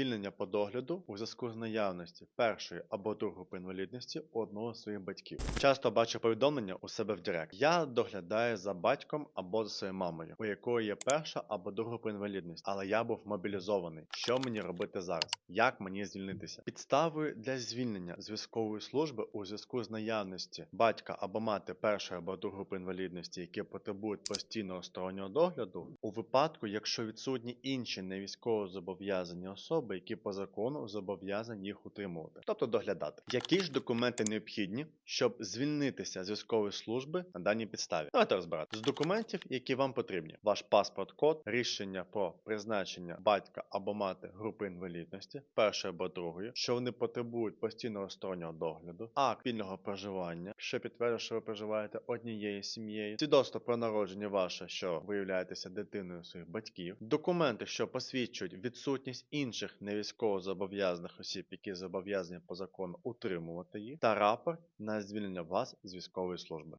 звільнення по догляду у зв'язку з наявності першої або другої групи інвалідності одного з своїх батьків. Часто бачу повідомлення у себе в Директ. Я доглядаю за батьком або за своєю мамою, у якої є перша або друга група інвалідності, але я був мобілізований. Що мені робити зараз? Як мені звільнитися? Підставою для звільнення з військової служби у зв'язку з наявності батька або мати першої або другої групи інвалідності, які потребують постійного стороннього догляду, у випадку, якщо відсутні інші невійськово зобов'язані особи, які по закону зобов'язані їх утримувати, тобто доглядати. Які ж документи необхідні, щоб звільнитися з військової служби на даній підставі? Давайте розбирати з документів, які вам потрібні: ваш паспорт, код, рішення про призначення батька або мати групи інвалідності, першої або другої, що вони потребують постійного стороннього догляду, акт вільного проживання, що підтверджує, що ви проживаєте однією сім'єю, свідоцтво про народження ваше, що ви являєтеся дитиною своїх батьків, документи, що посвідчують відсутність інших невійськово зобов'язаних осіб, які зобов'язані по закону утримувати їх, та рапорт на звільнення вас з військової служби.